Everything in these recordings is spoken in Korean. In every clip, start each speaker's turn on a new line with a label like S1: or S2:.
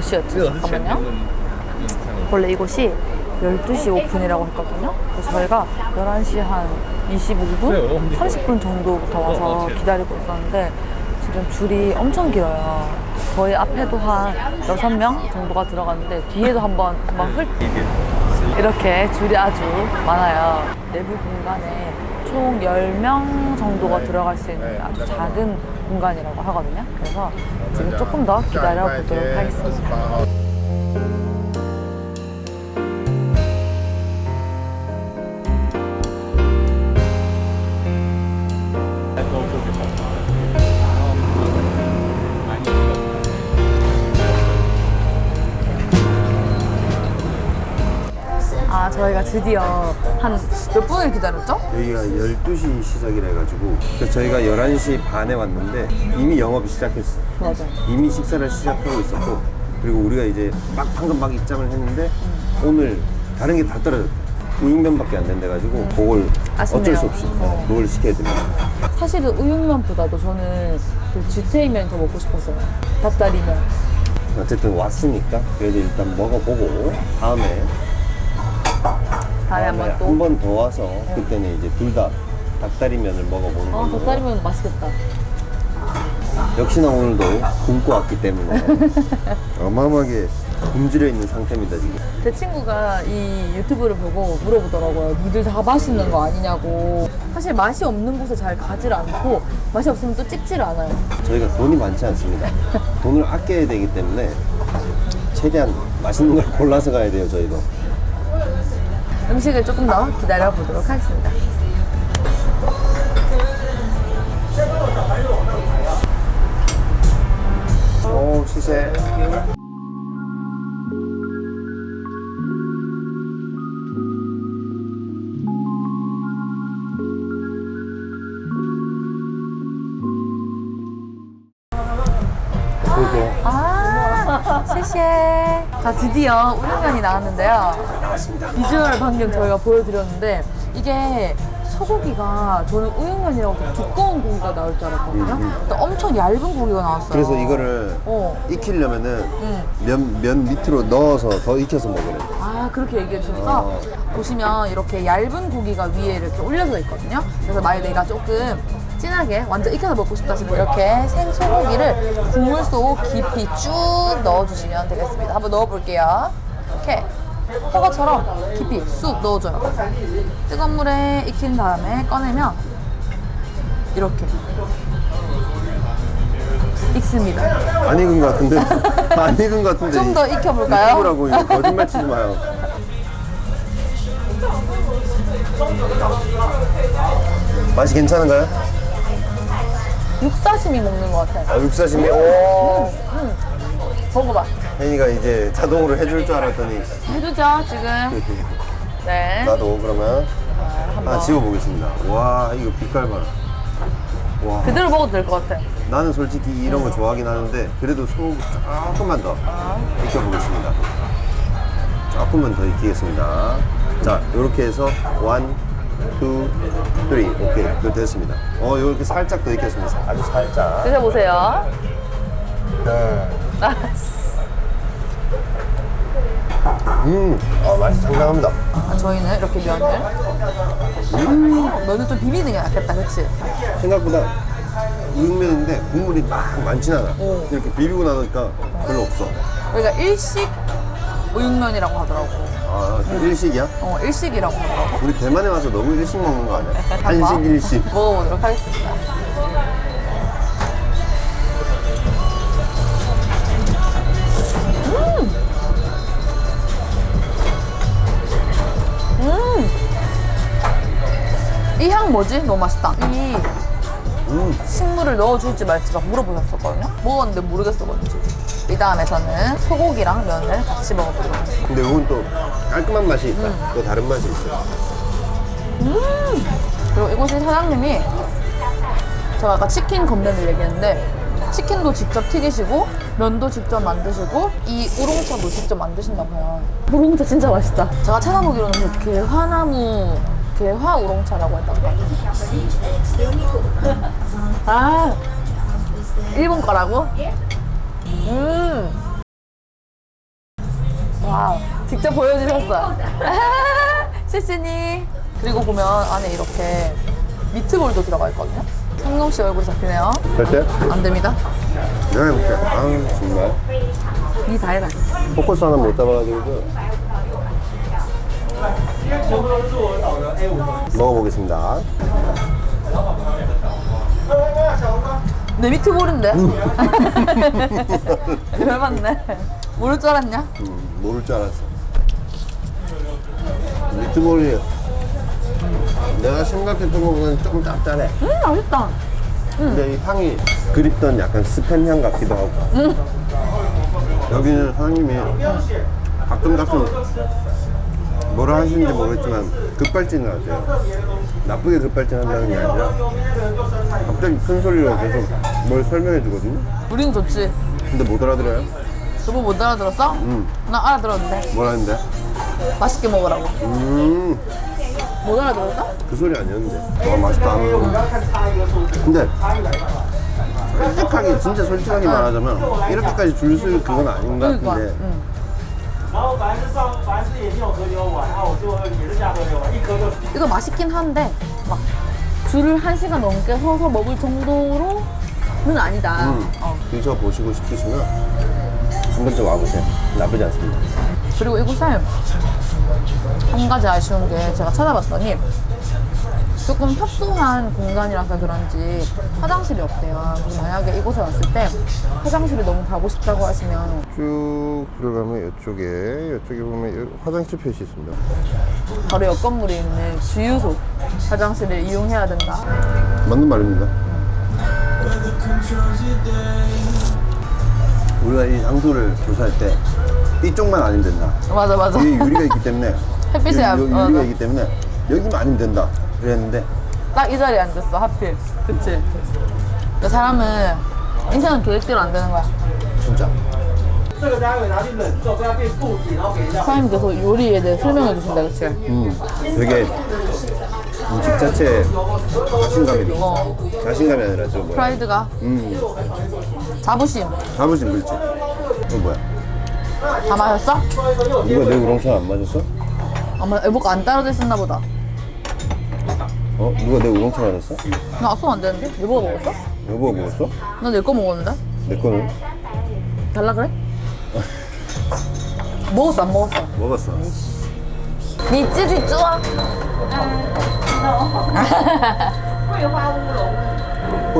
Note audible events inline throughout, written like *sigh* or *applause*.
S1: 시였죠? 잠깐만요. 원래 이곳이 12시 오픈이라고 했거든요. 그래서 저희가 11시 한 25분? 30분 정도부터 와서 기다리고 있었는데 지금 줄이 엄청 길어요. 저희 앞에도 한 6명 정도가 들어갔는데 뒤에도 한번 한번 훑 이렇게 줄이 아주 많아요. 내부 공간에 총 10명 정도가 들어갈 수 있는 아주 작은 공간이라고 하거든요. 그래서 지금 조금 더 기다려 보도록 하겠습니다. 저희가 드디어 한 몇 분을 기다렸죠?
S2: 여기가 12시 시작이라 해가지고 그래서 저희가 11시 반에 왔는데 이미 영업이 시작했어
S1: 맞아.
S2: 이미 식사를 시작하고 있었고 그리고 우리가 이제 막 방금 막 입장을 했는데 오늘 다른 게 다 떨어졌다 우육면밖에 안 된대가지고 그걸
S1: 아쉽네요.
S2: 어쩔 수 없이
S1: 어.
S2: 그걸 시켜야 됩니다
S1: 사실은 우육면보다도 저는 그 쥐태이면 더 먹고 싶었어요. 닭다리면.
S2: 어쨌든 왔으니까 그래도 일단 먹어보고 다음에
S1: 다음에 한번 또.
S2: 한 번 더 와서 그때는 이제 둘 다 닭다리면을 먹어보는
S1: 아,
S2: 걸로
S1: 닭다리면 맛있겠다.
S2: 역시나 오늘도 굶고 왔기 때문에 *laughs* 어마어마하게 굶주려 있는 상태입니다 지금
S1: 제 친구가 이 유튜브를 보고 물어보더라고요. 니들 다 맛있는 거 아니냐고. 사실 맛이 없는 곳에 잘 가질 않고 맛이 없으면 또 찍질 않아요.
S2: 저희가 돈이 많지 않습니다 돈을 아껴야 되기 때문에 최대한 맛있는 걸 골라서 가야 돼요 저희도
S1: 음식을 조금 더 기다려 보도록 하겠습니다.
S2: 오 시세 그리고
S1: 아,谢谢. 자, 드디어 우육면이 나왔는데요. 비주얼 방금 저희가 보여드렸는데 이게 소고기가 저는 우육면이라고 좀 두꺼운 고기가 나올 줄 알았거든요. 근데 엄청 얇은 고기가 나왔어요.
S2: 그래서 이거를
S1: 어.
S2: 익히려면은
S1: 응.
S2: 면, 면 밑으로 넣어서 더 익혀서 먹으래
S1: 아 그렇게 얘기해 주셔서 보시면 이렇게 얇은 고기가 위에 이렇게 올려져 있거든요. 그래서 만약 내가 조금 진하게 완전 익혀서 먹고 싶다 싶으면 이렇게 생 소고기를 국물 속 깊이 쭉 넣어주시면 되겠습니다. 한번 넣어볼게요. 이렇게 허거처럼 깊이 쑥 넣어줘요. 뜨거운 물에 익힌 다음에 꺼내면 이렇게 익습니다.
S2: 안 익은 것 같은데 *laughs* 안 익은 것 같은데
S1: 좀 더 익혀볼까요?
S2: 이거 거짓말 치지 마요 맛이 괜찮은가요?
S1: 육사시미 먹는 것 같아요.
S2: 아 육사심이 오
S1: 먹어봐.
S2: 혜인이가 이제 자동으로 해줄 줄 알았더니
S1: 해주죠 지금. *laughs* 네.
S2: 나도 그러면
S1: 한번.
S2: 하나 집어보겠습니다 와 이거 빛깔 봐라 와
S1: 그대로 먹어도 될 것 같아.
S2: 나는 솔직히 이런 거 좋아하긴 하는데 그래도 소 조금만 더 익혀보겠습니다 조금만 더 익히겠습니다 자 이렇게 해서 원, 투, 쓰리 오케이 그 됐습니다 어 이렇게 살짝 더 익혔습니다 아주 살짝
S1: 드셔보세요.
S2: 네. *laughs*
S1: 아,
S2: 음, 아, 맛이 상당합니다
S1: 아, 저희는 이렇게 면을. 음, 면을 좀 비비는 게 낫겠다, 그치?
S2: 생각보다 우육면인데 국물이 막 많진 않아
S1: 오.
S2: 이렇게 비비고 나니까 별로 없어
S1: 여기가 일식 우육면이라고 하더라고.
S2: 아 일식이야?
S1: 어, 일식이라고 하더라고.
S2: 우리 대만에 와서 너무 일식 먹는 거 아니야?
S1: 한번 *laughs*
S2: 한식 일식
S1: 먹어보도록 하겠습니다. 이 뭐지? 너무 맛있다. 이
S2: 음.
S1: 식물을 넣어줄지 말지 막 물어보셨었거든요. 먹었는데 모르겠어 뭔지. 이 다음에 저는 소고기랑 면을 같이 먹어보도록 하겠습니다.
S2: 근데 이건 또 깔끔한 맛이 있다 또 다른 맛이 있어
S1: 그리고 이곳의 사장님이 제가 아까 치킨 건면을 얘기했는데 치킨도 직접 튀기시고 면도 직접 만드시고 이 우롱차도 직접 만드신다고 해요. 우롱차 진짜 맛있다. 제가 찾아보기로는 그 개화나무 개화 우롱차라고 했던 것 같아요. 아 일본 거라고? 음 와, 직접 보여주셨어요. 시시니. *laughs* 그리고 보면 안에 이렇게 미트볼도 들어가 있거든요. 성룡 씨 얼굴 잡히네요.
S2: 될 때?
S1: 안 됩니다.
S2: 내가 해볼게. 아우, 정말.
S1: 이 다이다.
S2: 포커스 하나 못 잡아가지고. 먹어보겠습니다.
S1: 내 미트볼인데? *laughs* 열받네. 모를 줄 알았냐?
S2: 음, 모를 줄 알았어. 미트볼이 내가 생각했던 것보다는 조금 짭짤해.
S1: 음, 맛있다.
S2: 근데 이 향이 그립던 약간 스팸 향 같기도 하고. 여기는 사장님이 가끔 가끔 뭐라 하시는지 모르겠지만 급발진을 하세요. 나쁘게 급발진 한다는 게 아니라 갑자기 큰 소리로 계속 뭘 설명해 주거든요.
S1: 우린 좋지.
S2: 근데 못 알아들어요.
S1: 여보 못 알아들었어?
S2: 음.
S1: 나 알아들었는데.
S2: 뭐라는데?
S1: 맛있게 먹으라고.
S2: 음.
S1: 못 알아들었어?
S2: 그 소리 아니었는데. 와, 맛있다. 근데, 솔직하게, 진짜 솔직하게 말하자면, 이렇게까지 줄 수 그건 아닌 것
S1: 그러니까.
S2: 같은데.
S1: 응.
S3: 然后凡是上凡是也没有和牛丸，然后我就也是加和牛丸，一颗就
S1: 이거 맛있긴 한데 막 줄을 한 시간 넘게 서서 먹을 정도로는 아니다.
S2: 음,
S1: 어.
S2: 드셔보시고 싶으시면, 한 번쯤 와보세요. 나쁘지 않습니다.
S1: 그리고 이곳에 한 가지 아쉬운 게 제가 찾아봤더니 조금 협소한 공간이라서 그런지 화장실이 없대요. 그래서 만약에 이곳에 왔을 때 화장실이 너무 가고 싶다고 하시면
S2: 쭉 들어가면 이쪽에, 이쪽에 보면 여기 화장실 표시 있습니다.
S1: 바로 옆 건물에 있는 주유소 화장실을 이용해야 된다.
S2: 맞는 말입니다. 우리가 이 장소를 조사할 때, 이쪽만 아니면 된다.
S1: 맞아 맞아.
S2: 뒤에 유리가 있기 때문에 *laughs*
S1: 햇빛이
S2: 유,
S1: 안-
S2: 유,
S1: 어,
S2: 유리가
S1: 나-
S2: 있기 때문에 여기만 아니면 된다 그랬는데
S1: 딱 이 자리에 앉았어 하필. 그치? 근데 사람은 인생은 계획대로 안 되는 거야.
S2: 진짜
S3: 这个待会拿去冷冻，不要变固体，然后给人家。
S1: 사장님께서 요리에 대해 설명해 주신다 그치?
S2: 음, 되게 음식 자체에 자신감이 있어
S1: 어.
S2: 자신감이 아니라 저 뭐야
S1: 프라이드가
S2: 음,
S1: 자부심
S2: 자부심 그렇지 이거 뭐야
S1: 다 마셨어?
S2: 누가 내 우렁차 안 마셨어?
S1: 아마 애보가 안 따라져 있었나 보다.
S2: 어? 누가 내 우렁차 안 했어?
S1: 나 아, 악수 안 되는데? 여보가 먹었어?
S2: 여보가 먹었어?
S1: 나 내 거 먹었는데?
S2: 내 거는?
S1: 달라 그래? 먹었어 안 먹었어? 먹었어.你自己做啊。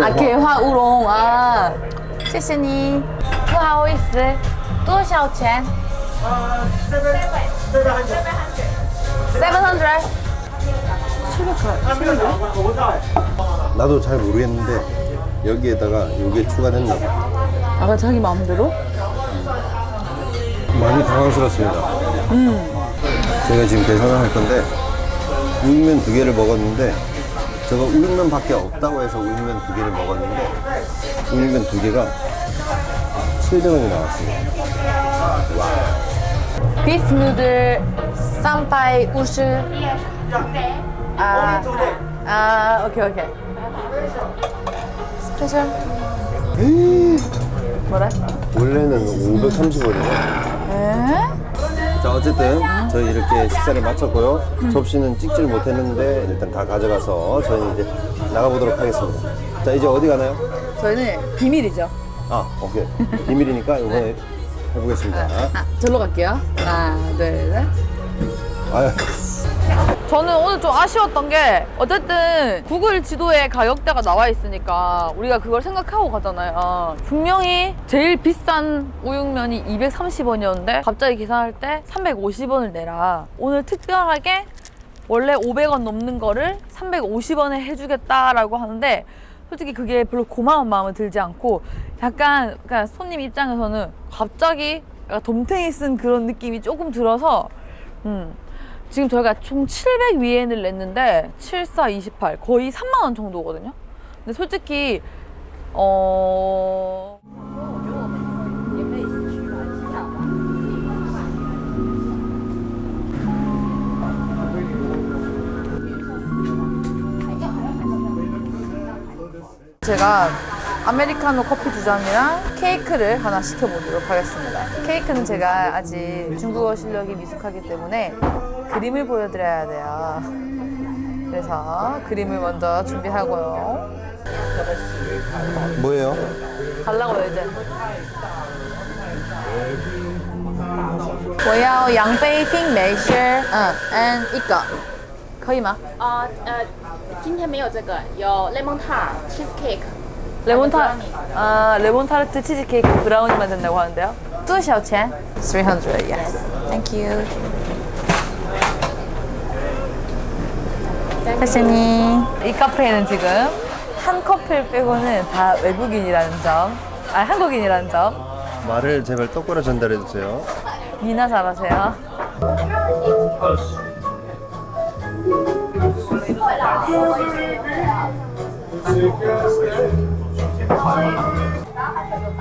S1: 아, 개화 어. 우롱. 아, 谢谢你.不好意思.多少钱?
S3: 700. 700. 700.
S2: 나도 잘 모르겠는데 여기에다가 요게 추가됐나 봐
S1: 아, 자기 마음대로?
S2: 많이 당황스럽습니다. 제가 지금 계산을 할 건데 우육면 두 개를 먹었는데 제가 우육면밖에 없다고 해서 우육면 두 개를 먹었는데 우육면 두 개가 700원이 나왔어요.
S1: 비프 누들 350. 아, 아, 오케이 오케이. 스페셜. 뭐래?
S2: 원래는 530원이에요.
S1: 에?
S2: 자 어쨌든 저희 이렇게 식사를 마쳤고요. 접시는 찍지를 못했는데 일단 다 가져가서 저희는 이제 나가보도록 하겠습니다. 자 이제 어디 가나요?
S1: 저희는 비밀이죠.
S2: 아 오케이 비밀이니까 *laughs* 이번에 해보겠습니다.
S1: 아, 절로 갈게요. 하나, 둘, 셋.
S2: 아유.
S1: 저는 오늘 좀 아쉬웠던 게 어쨌든 구글 지도에 가격대가 나와 있으니까 우리가 그걸 생각하고 가잖아요. 분명히 제일 비싼 우육면이 230원이었는데 갑자기 계산할 때 350원을 내라. 오늘 특별하게 원래 500원 넘는 거를 350원에 해주겠다라고 하는데 솔직히 그게 별로 고마운 마음은 들지 않고 약간 그러니까 손님 입장에서는 갑자기 약간 덤탱이 쓴 그런 느낌이 조금 들어서 음. 지금 저희가 총 700 위엔을 냈는데 74, 28 거의 3만 원 정도거든요. 근데 솔직히 어 제가 아메리카노 커피 두 잔이랑 케이크를 하나 시켜보도록 하겠습니다. 케이크는 제가 아직 중국어 실력이 미숙하기 때문에 그림을 보여드려야 돼요. 그래서 그림을 먼저 준비하고요.
S2: 뭐예요?
S1: 달라고요 이제. 我要杨杯冰美式，嗯，and 一个，可以吗？
S4: 啊呃，今天没有这个，有 lemon tart、cheesecake。
S1: 레몬 타 아, 레몬 타르트 치즈 케이크 브라우니 만든다고 하는데요. 두샤오첸 300 yes. Thank you. 사시미. 이 카페에는 지금 한 커플 빼고는 다 외국인이라는 점. 아, 한국인이라는 점.
S2: 말을 제발 똑바로 전달해 주세요.
S1: 니나 잘하세요.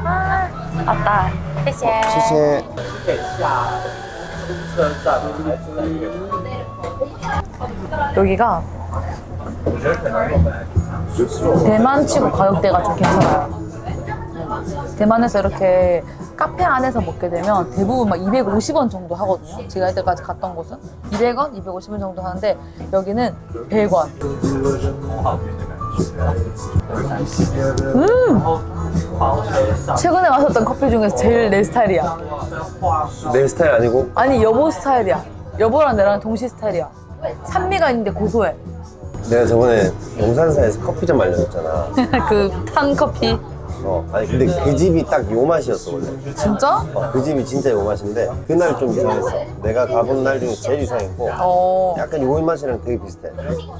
S1: 아, 맞다. 谢谢.
S2: 谢谢.
S3: 可以下出车站还是在那个
S1: 여기가 대만 치고 가격대가 좀 괜찮아요. 대만에서 이렇게 카페 안에서 먹게 되면 대부분 막 250원 정도 하거든요. 제가 이때까지 갔던 곳은 200원, 250원 정도 하는데 여기는 100원. 음! 최근에 마셨던 커피 중에서 제일 내 스타일이야.
S2: 내 스타일 아니고
S1: 아니 여보 스타일이야. 여보랑 나랑 동시 스타일이야. 산미가 있는데 고소해.
S2: 내가 저번에 용산사에서 커피점 알려줬잖아. *laughs*
S1: 그 탄 커피.
S2: 어, 아니 근데 그 집이 딱 요 맛이었어 원래.
S1: 진짜?
S2: 어, 그 집이 진짜 요 맛인데 그날 좀 이상했어. 내가 가본 날 중에 제일 이상했고
S1: 어.
S2: 약간 요 맛이랑 되게 비슷해.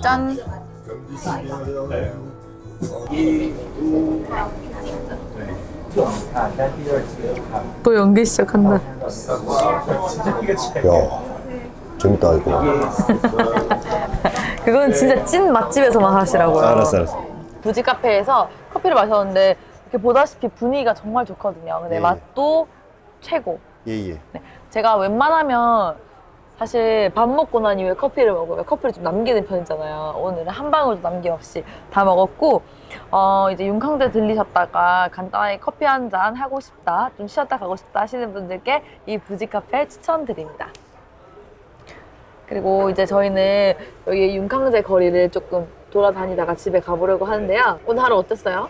S1: 짠. 또 연기 시작한다.
S2: 야, 재밌다 이거. *laughs*
S1: 그건 진짜 찐 맛집에서만 하시라고요.
S2: 알았어, 알았어.
S1: 부지 카페에서 커피를 마셨는데 이렇게 보다시피 분위기가 정말 좋거든요. 근데
S2: 예.
S1: 맛도 최고.
S2: 예, 예.
S1: 네. 제가 웬만하면 사실 밥 먹고 난 이후에 커피를 먹어요. 커피를 좀 남기는 편이잖아요. 오늘은 한 방울도 남김없이 다 먹었고, 어, 이제 윤캉대 들리셨다가 간단하게 커피 한 잔 하고 싶다, 좀 쉬었다 가고 싶다 하시는 분들께 이 부지 카페 추천드립니다. 그리고 이제 저희는 여기 윤캉제 거리를 조금 돌아다니다가 집에 가보려고 하는데요. 오늘 하루 어땠어요?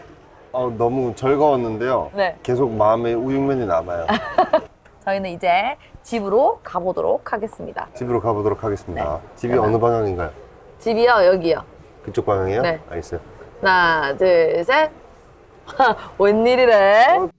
S2: 어, 너무 즐거웠는데요.
S1: 네.
S2: 계속 마음에 우육면이 남아요. *laughs*
S1: 저희는 이제 집으로 가보도록 하겠습니다.
S2: 집으로 가보도록 하겠습니다.
S1: 네.
S2: 집이 어느 방향인가요?
S1: 집이요, 여기요.
S2: 그쪽 방향이요?
S1: 네.
S2: 알겠어요.
S1: 하나, 둘, 셋. *laughs* 웬일이래?